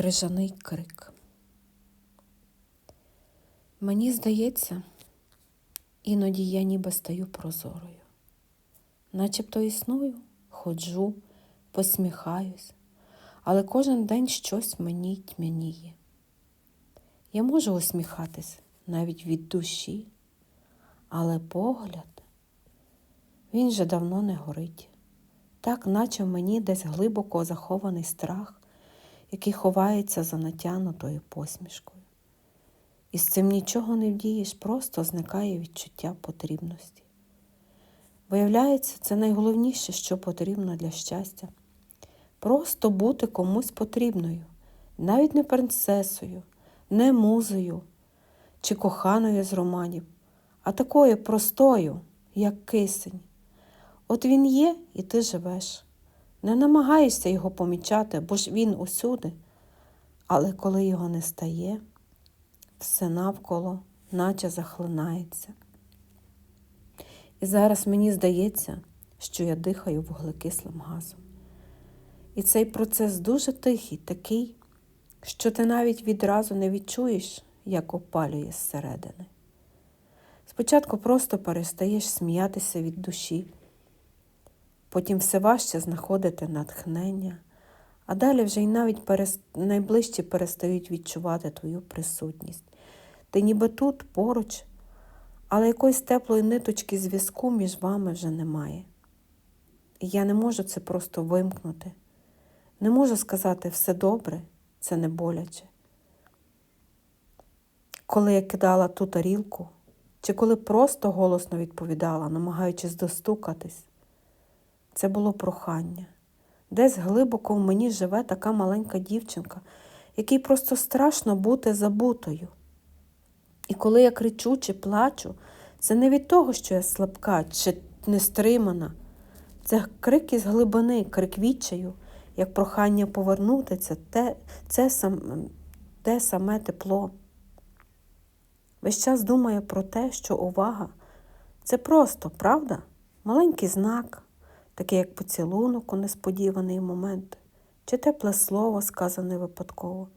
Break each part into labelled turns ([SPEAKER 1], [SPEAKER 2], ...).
[SPEAKER 1] крижаний крик. Мені здається, іноді я ніби стаю прозорою, начебто існую, ходжу, посміхаюсь, але кожен день щось мені тьмяніє. Я можу усміхатись навіть від душі, але погляд, він же давно не горить, так наче в мені десь глибоко захований страх який ховається за натягнутою посмішкою. І з цим нічого не вдієш, просто зникає відчуття потрібності. Виявляється, це найголовніше, що потрібно для щастя. Просто бути комусь потрібною, навіть не принцесою, не музою чи коханою з романів, а такою простою, як кисень. От він є, і ти живеш. Не намагайся його помічати, бо ж він усюди. Але коли його не стає, все навколо наче захлинається. І зараз мені здається, що я дихаю вуглекислим газом. І цей процес дуже тихий, такий, що ти навіть відразу не відчуєш, як опалює зсередини. Спочатку просто перестаєш сміятися від душі. Потім все важче знаходити натхнення, а далі вже й навіть перест... найближчі перестають відчувати твою присутність. Ти ніби тут поруч, але якоїсь теплої ниточки зв'язку між вами вже немає. І я не можу це просто вимкнути. Не можу сказати все добре, це не боляче. Коли я кидала ту тарілку, чи коли просто голосно відповідала, намагаючись достукатись. Це було прохання. Десь глибоко в мені живе така маленька дівчинка, якій просто страшно бути забутою. І коли я кричу чи плачу, це не від того, що я слабка чи нестримана. Це крик із глибини, крик відчаю, як прохання повернутися, те, це сам, те саме тепло. Весь час думаю про те, що увага це просто, правда? Маленький знак таке як поцілунок у несподіваний момент, чи тепле слово, сказане випадково.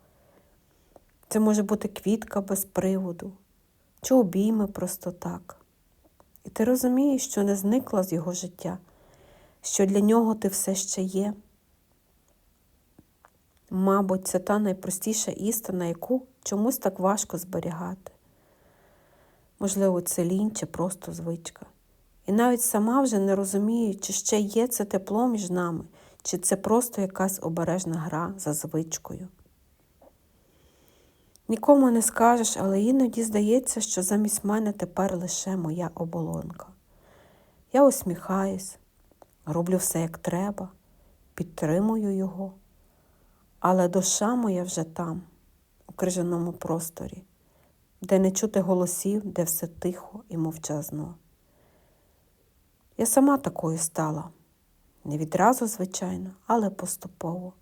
[SPEAKER 1] Це може бути квітка без приводу, чи обійми просто так. І ти розумієш, що не зникла з його життя, що для нього ти все ще є. Мабуть, це та найпростіша істина, яку чомусь так важко зберігати. Можливо, це лінь чи просто звичка. І навіть сама вже не розумію, чи ще є це тепло між нами, чи це просто якась обережна гра за звичкою. Нікому не скажеш, але іноді здається, що замість мене тепер лише моя оболонка. Я усміхаюсь, роблю все як треба, підтримую його, але душа моя вже там, у крижаному просторі, де не чути голосів, де все тихо і мовчазно. Я сама такою стала. Не відразу, звичайно, але поступово.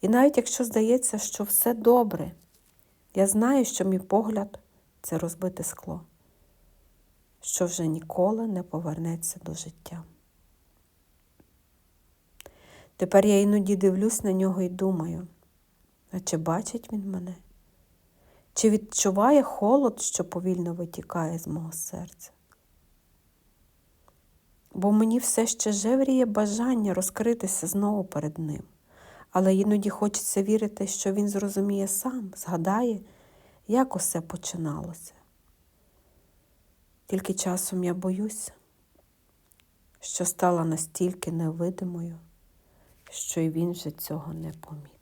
[SPEAKER 1] І навіть якщо здається, що все добре, я знаю, що мій погляд це розбите скло, що вже ніколи не повернеться до життя. Тепер я іноді дивлюсь на нього і думаю, а чи бачить він мене? Чи відчуває холод, що повільно витікає з мого серця? Бо мені все ще жевріє бажання розкритися знову перед ним. Але іноді хочеться вірити, що він зрозуміє сам, згадає, як усе починалося. Тільки часом я боюся, що стала настільки невидимою, що й він вже цього не помітив.